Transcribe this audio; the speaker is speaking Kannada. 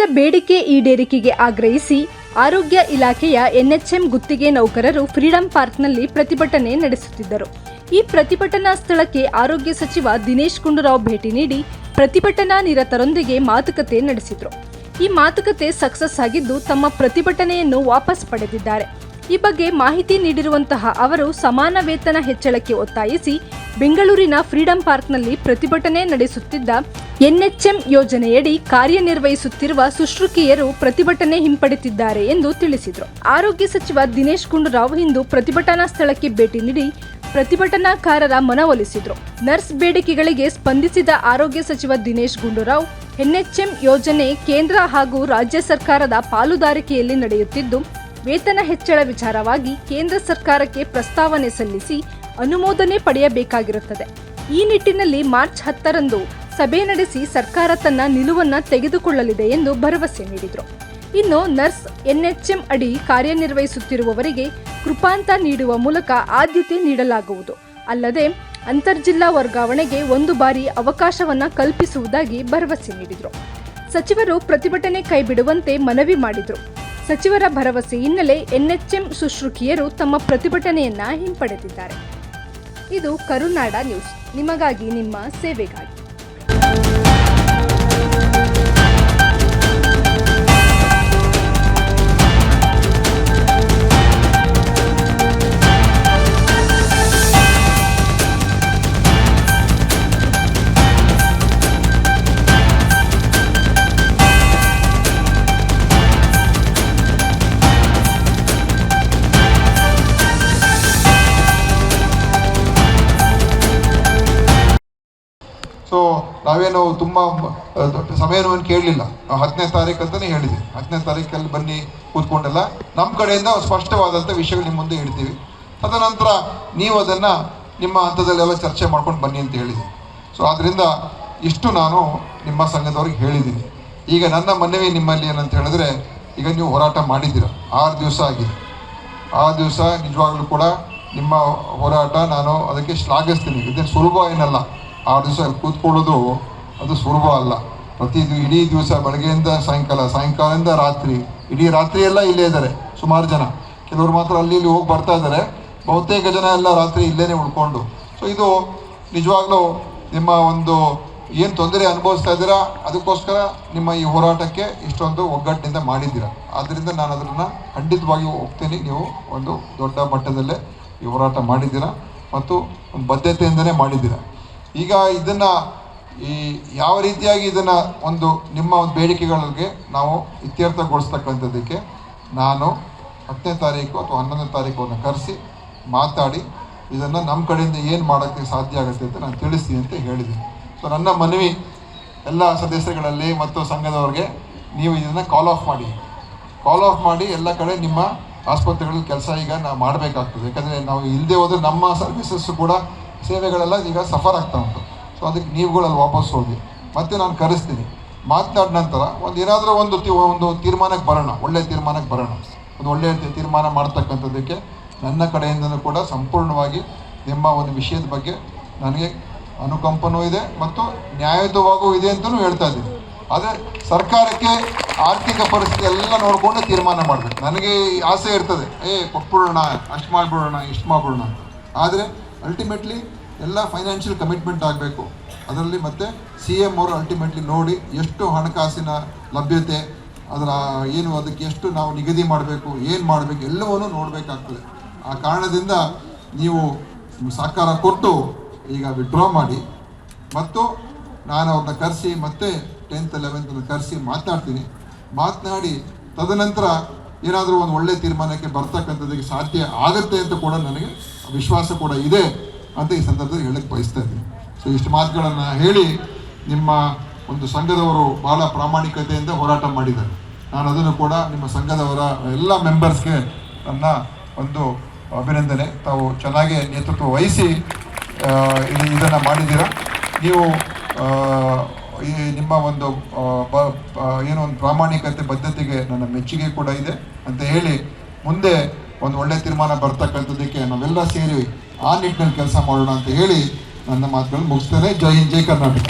ವಿವಿಧ ಬೇಡಿಕೆ ಈಡೇರಿಕೆಗೆ ಆಗ್ರಹಿಸಿ ಆರೋಗ್ಯ ಇಲಾಖೆಯ ಎನ್ಎಚ್ಎಂ ಗುತ್ತಿಗೆ ನೌಕರರು ಫ್ರೀಡಂ ಪಾರ್ಕ್ನಲ್ಲಿ ಪ್ರತಿಭಟನೆ ನಡೆಸುತ್ತಿದ್ದರು. ಈ ಪ್ರತಿಭಟನಾ ಸ್ಥಳಕ್ಕೆ ಆರೋಗ್ಯ ಸಚಿವ ದಿನೇಶ್ ಗುಂಡೂರಾವ್ ಭೇಟಿ ನೀಡಿ ಪ್ರತಿಭಟನಾ ನಿರತರೊಂದಿಗೆ ಮಾತುಕತೆ ನಡೆಸಿದರು. ಈ ಮಾತುಕತೆ ಸಕ್ಸಸ್ ಆಗಿದ್ದು ತಮ್ಮ ಪ್ರತಿಭಟನೆಯನ್ನು ವಾಪಸ್ ಪಡೆದಿದ್ದಾರೆ. ಈ ಬಗ್ಗೆ ಮಾಹಿತಿ ನೀಡಿರುವಂತಹ ಅವರು ಸಮಾನ ವೇತನ ಹೆಚ್ಚಳಕ್ಕೆ ಒತ್ತಾಯಿಸಿ ಬೆಂಗಳೂರಿನ ಫ್ರೀಡಂ ಪಾರ್ಕ್ನಲ್ಲಿ ಪ್ರತಿಭಟನೆ ನಡೆಸುತ್ತಿದ್ದ ಎನ್ಎಚ್ಎಂ ಯೋಜನೆಯಡಿ ಕಾರ್ಯನಿರ್ವಹಿಸುತ್ತಿರುವ ಸುಶ್ರುಕಿಯರು ಪ್ರತಿಭಟನೆ ಹಿಂಪಡೆದಿದ್ದಾರೆ ಎಂದು ತಿಳಿಸಿದರು. ಆರೋಗ್ಯ ಸಚಿವ ದಿನೇಶ್ ಗುಂಡೂರಾವ್ ಇಂದು ಪ್ರತಿಭಟನಾ ಸ್ಥಳಕ್ಕೆ ಭೇಟಿ ನೀಡಿ ಪ್ರತಿಭಟನಾಕಾರರ ಮನವೊಲಿಸಿದರು ನರ್ಸ್ ಬೇಡಿಕೆಗಳಿಗೆ ಸ್ಪಂದಿಸಿದ ಆರೋಗ್ಯ ಸಚಿವ ದಿನೇಶ್ ಗುಂಡೂರಾವ್, ಎನ್ಎಚ್ಎಂ ಯೋಜನೆ ಕೇಂದ್ರ ಹಾಗೂ ರಾಜ್ಯ ಸರ್ಕಾರದ ಪಾಲುದಾರಿಕೆಯಲ್ಲಿ ನಡೆಯುತ್ತಿದ್ದು, ವೇತನ ಹೆಚ್ಚಳ ವಿಚಾರವಾಗಿ ಕೇಂದ್ರ ಸರ್ಕಾರಕ್ಕೆ ಪ್ರಸ್ತಾವನೆ ಸಲ್ಲಿಸಿ ಅನುಮೋದನೆ ಪಡೆಯಬೇಕಾಗಿರುತ್ತದೆ. ಈ ನಿಟ್ಟಿನಲ್ಲಿ ಮಾರ್ಚ್ ಹತ್ತರಂದು ಸಭೆ ನಡೆಸಿ ಸರ್ಕಾರ ತನ್ನ ನಿಲುವನ್ನ ತೆಗೆದುಕೊಳ್ಳಲಿದೆ ಎಂದು ಭರವಸೆ ನೀಡಿದರು. ಇನ್ನು ನರ್ಸ್, ಎನ್ಎಚ್ಎಂ ಅಡಿ ಕಾರ್ಯನಿರ್ವಹಿಸುತ್ತಿರುವವರಿಗೆ ಕೃಪಾಂತ ನೀಡುವ ಮೂಲಕ ಆದ್ಯತೆ ನೀಡಲಾಗುವುದು. ಅಲ್ಲದೆ, ಅಂತರ್ಜಿಲ್ಲಾ ವರ್ಗಾವಣೆಗೆ ಒಂದು ಬಾರಿ ಅವಕಾಶವನ್ನ ಕಲ್ಪಿಸುವುದಾಗಿ ಭರವಸೆ ನೀಡಿದರು. ಸಚಿವರು ಪ್ರತಿಭಟನೆ ಕೈಬಿಡುವಂತೆ ಮನವಿ ಮಾಡಿದರು. ಸಚಿವರ ಭರವಸೆ ಹಿನ್ನೆಲೆ ಎನ್ಎಚ್ಎಂ ಶುಶ್ರೂಕಿಯರು ತಮ್ಮ ಪ್ರತಿಭಟನೆಯನ್ನ ಹಿಂಪಡೆದಿದ್ದಾರೆ. ಇದು ಕರುನಾಡ ನ್ಯೂಸ್. ನಿಮಗಾಗಿ ನಿಮ್ಮ ಸೇವೆಗಾಗಿ. ಸೊ ನಾವೇನು ತುಂಬ ದೊಡ್ಡ ಸಮಯನೂ ಕೇಳಲಿಲ್ಲ. ಹತ್ತನೇ ತಾರೀಕು ಅಂತಲೇ ಹೇಳಿದ್ವಿ ಹತ್ತನೇ ತಾರೀಕಲ್ಲಿ ಬನ್ನಿ ಕೂತ್ಕೊಂಡೆಲ್ಲ ನಮ್ಮ ಕಡೆಯಿಂದ ಸ್ಪಷ್ಟವಾದಂಥ ವಿಷಯಗಳು ನಿಮ್ಮ ಮುಂದೆ ಇಡ್ತೀವಿ. ತದನಂತರ ನೀವು ಅದನ್ನು ನಿಮ್ಮ ಹಂತದಲ್ಲೆಲ್ಲ ಚರ್ಚೆ ಮಾಡ್ಕೊಂಡು ಬನ್ನಿ ಅಂತ ಹೇಳಿದ್ವಿ ಸೊ ಆದ್ದರಿಂದ ಇಷ್ಟು ನಾನು ನಿಮ್ಮ ಸಂಘದವ್ರಿಗೆ ಹೇಳಿದ್ದೀನಿ. ಈಗ ನನ್ನ ಮನವಿ ನಿಮ್ಮಲ್ಲಿ ಏನಂತ ಹೇಳಿದ್ರೆ, ಈಗ ನೀವು ಹೋರಾಟ ಮಾಡಿದ್ದೀರ? ಆರು ದಿವಸ ಆಗಿದೆ. ಆ ದಿವಸ ನಿಜವಾಗ್ಲೂ ಕೂಡ ನಿಮ್ಮ ಹೋರಾಟ ನಾನು ಅದಕ್ಕೆ ಶ್ಲಾಘಿಸ್ತೀನಿ. ಇದೇನು ಸುಲಭ ಏನಲ್ಲ. ಆ ದಿವಸ ಕೂತ್ಕೊಳ್ಳೋದು ಅದು ಸುಲಭ ಅಲ್ಲ. ಪ್ರತಿ ಇಡೀ ದಿವಸ ಬೆಳಗ್ಗೆಯಿಂದ ಸಾಯಂಕಾಲ, ಸಾಯಂಕಾಲದಿಂದ ರಾತ್ರಿ, ಇಡೀ ರಾತ್ರಿ ಎಲ್ಲ ಇಲ್ಲೇ ಇದ್ದಾರೆ, ಸುಮಾರು ಜನ. ಕೆಲವರು ಮಾತ್ರ ಅಲ್ಲಿ ಇಲ್ಲಿ ಹೋಗಿ ಬರ್ತಾ ಇದ್ದಾರೆ. ಬಹುತೇಕ ಜನ ಎಲ್ಲ ರಾತ್ರಿ ಇಲ್ಲೇ ಉಳ್ಕೊಂಡು. ಸೊ ಇದು ನಿಜವಾಗ್ಲೂ ನಿಮ್ಮ ಒಂದು ಏನು ತೊಂದರೆ ಅನುಭವಿಸ್ತಾ ಇದ್ದೀರಾ? ಅದಕ್ಕೋಸ್ಕರ ನಿಮ್ಮ ಈ ಹೋರಾಟಕ್ಕೆ ಇಷ್ಟೊಂದು ಒಗ್ಗಟ್ಟಿನಿಂದ ಮಾಡಿದ್ದೀರಾ? ಆದ್ದರಿಂದ ನಾನು ಅದನ್ನು ಖಂಡಿತವಾಗಿ ಹೋಗ್ತೀನಿ ನೀವು ಒಂದು ದೊಡ್ಡ ಮಟ್ಟದಲ್ಲೇ ಈ ಹೋರಾಟ ಮಾಡಿದ್ದೀರಾ? ಮತ್ತು ಒಂದು ಬದ್ಧತೆಯಿಂದನೇ ಮಾಡಿದ್ದೀರಾ? ಈಗ ಇದನ್ನು ಈ ಯಾವ ರೀತಿಯಾಗಿ ಇದನ್ನು ಒಂದು ನಿಮ್ಮ ಒಂದು ಬೇಡಿಕೆಗಳಿಗೆ ನಾವು ಇತ್ಯರ್ಥಗೊಳಿಸ್ತಕ್ಕಂಥದ್ದಕ್ಕೆ ನಾನು ಹತ್ತನೇ ತಾರೀಕು ಅಥವಾ ಹನ್ನೊಂದನೇ ತಾರೀಕು ಕರೆಸಿ ಮಾತಾಡಿ ಇದನ್ನು ನಮ್ಮ ಕಡೆಯಿಂದ ಏನು ಮಾಡೋಕ್ಕೆ ಸಾಧ್ಯ ಆಗುತ್ತೆ ಅಂತ ನಾನು ತಿಳಿಸ್ತೀನಿ ಅಂತ ಹೇಳಿದ್ದೀನಿ ಸೊ ನನ್ನ ಮನವಿ ಎಲ್ಲ ಸದಸ್ಯರುಗಳಲ್ಲಿ ಮತ್ತು ಸಂಘದವ್ರಿಗೆ ನೀವು ಇದನ್ನು ಕಾಲ್ ಆಫ್ ಮಾಡಿ. ಕಾಲ್ ಆಫ್ ಮಾಡಿ ಎಲ್ಲ ಕಡೆ ನಿಮ್ಮ ಆಸ್ಪತ್ರೆಗಳಲ್ಲಿ ಕೆಲಸ ಈಗ ನಾವು ಮಾಡಬೇಕಾಗ್ತದೆ. ಯಾಕಂದರೆ ನಾವು ಇಲ್ಲದೆ ಹೋದರೆ ನಮ್ಮ ಸರ್ವಿಸಸ್ಸು ಕೂಡ ಸೇವೆಗಳೆಲ್ಲ ಈಗ ಸಫರ್ ಆಗ್ತಾ ಉಂಟು. ಸೊ ಅದಕ್ಕೆ ನೀವುಗಳಲ್ಲಿ ವಾಪಸ್ ಹೋಗಿ. ಮತ್ತೆ ನಾನು ಕರೆಸ್ತೀನಿ. ಮಾತನಾಡಿದ ನಂತರ ಒಂದು ಏನಾದರೂ ಒಂದು ತಿ, ಒಂದು ತೀರ್ಮಾನಕ್ಕೆ ಬರೋಣ. ಒಳ್ಳೆಯ ತೀರ್ಮಾನಕ್ಕೆ ಬರೋಣ. ಒಂದು ಒಳ್ಳೆಯ ತೀರ್ಮಾನ ಮಾಡ್ತಕ್ಕಂಥದ್ದಕ್ಕೆ ನನ್ನ ಕಡೆಯಿಂದನೂ ಕೂಡ ಸಂಪೂರ್ಣವಾಗಿ ನಿಮ್ಮ ಒಂದು ವಿಷಯದ ಬಗ್ಗೆ ನನಗೆ ಅನುಕಂಪನೂ ಇದೆ ಮತ್ತು ನ್ಯಾಯಯುತವಾಗೂ ಇದೆ ಅಂತಲೂ ಹೇಳ್ತಾ ಇದ್ದೀನಿ. ಆದರೆ ಸರ್ಕಾರಕ್ಕೆ ಆರ್ಥಿಕ ಪರಿಸ್ಥಿತಿ ಎಲ್ಲ ನೋಡಿಕೊಂಡು ತೀರ್ಮಾನ ಮಾಡಬೇಕು. ನನಗೆ ಆಸೆ ಇರ್ತದೆ. ಏ, ಕೊಟ್ಬಿಡೋಣ, ಅಷ್ಟು ಮಾಡಿಬಿಡೋಣ, ಇಷ್ಟು ಮಾಡಿಬಿಡೋಣ ಅಂತ. ಆದರೆ ಅಲ್ಟಿಮೇಟ್ಲಿ ಎಲ್ಲ ಫೈನಾನ್ಷಿಯಲ್ ಕಮಿಟ್ಮೆಂಟ್ ಆಗಬೇಕು. ಅದರಲ್ಲಿ ಮತ್ತೆ ಸಿ ಎಂ ಅವರು ಅಲ್ಟಿಮೇಟ್ಲಿ ನೋಡಿ ಎಷ್ಟು ಹಣಕಾಸಿನ ಲಭ್ಯತೆ, ಅದರ ಏನು ಅದಕ್ಕೆ ಎಷ್ಟು ನಾವು ನಿಗದಿ ಮಾಡಬೇಕು, ಏನು ಮಾಡಬೇಕು, ಎಲ್ಲವನ್ನೂ ನೋಡಬೇಕಾಗ್ತದೆ. ಆ ಕಾರಣದಿಂದ ನೀವು ಸಹಕಾರ ಕೊಟ್ಟು ಈಗ ವಿಡ್ರಾ ಮಾಡಿ. ಮತ್ತು ನಾನು ಅವ್ರನ್ನ ಕರೆಸಿ ಮತ್ತೆ ಟೆಂತ್ ಲೆವೆಂತನ್ನು ಕರೆಸಿ ಮಾತನಾಡ್ತೀನಿ ಮಾತನಾಡಿ, ತದನಂತರ ಏನಾದರೂ ಒಂದು ಒಳ್ಳೆ ತೀರ್ಮಾನಕ್ಕೆ ಬರ್ತಕ್ಕಂಥದ್ದಕ್ಕೆ ಸಾಧ್ಯ ಆಗುತ್ತೆ ಅಂತ ಕೂಡ ನನಗೆ ವಿಶ್ವಾಸ ಕೂಡ ಇದೆ ಅಂತ ಈ ಸಂದರ್ಭದಲ್ಲಿ ಹೇಳಕ್ಕೆ ಬಯಸ್ತಾ ಇದ್ದೀನಿ. ಸೊ ಇಷ್ಟು ಮಾತುಗಳನ್ನು ಹೇಳಿ ನಿಮ್ಮ ಒಂದು ಸಂಘದವರು ಬಹಳ ಪ್ರಾಮಾಣಿಕತೆಯಿಂದ ಹೋರಾಟ ಮಾಡಿದ್ದಾರೆ. ನಾನು ಅದನ್ನು ಕೂಡ ನಿಮ್ಮ ಸಂಘದವರ ಎಲ್ಲ ಮೆಂಬರ್ಸ್ಗೆ ನನ್ನ ಒಂದು ಅಭಿನಂದನೆ. ತಾವು ಚೆನ್ನಾಗಿ ನೇತೃತ್ವ ವಹಿಸಿ ಇದನ್ನು ಮಾಡಿದ್ದೀರಾ? ನೀವು ಈ ನಿಮ್ಮ ಒಂದು ಏನೋ ಒಂದು ಪ್ರಾಮಾಣಿಕತೆ, ಬದ್ಧತೆಗೆ ನನ್ನ ಮೆಚ್ಚುಗೆ ಕೂಡ ಇದೆ ಅಂತ ಹೇಳಿ ಮುಂದೆ ಒಂದು ಒಳ್ಳೆ ತೀರ್ಮಾನ ಬರ್ತಕ್ಕಂಥದ್ದಕ್ಕೆ ನಾವೆಲ್ಲ ಸೇರಿ ಆ ನಿಟ್ಟಿನಲ್ಲಿ ಕೆಲಸ ಮಾಡೋಣ ಅಂತ ಹೇಳಿ ನನ್ನ ಮಾತುಗಳನ್ನು ಮುಗಿಸ್ತೇನೆ. ಜೈ ಹಿಂದ್, ಜೈ ಕರ್ನಾಟಕ.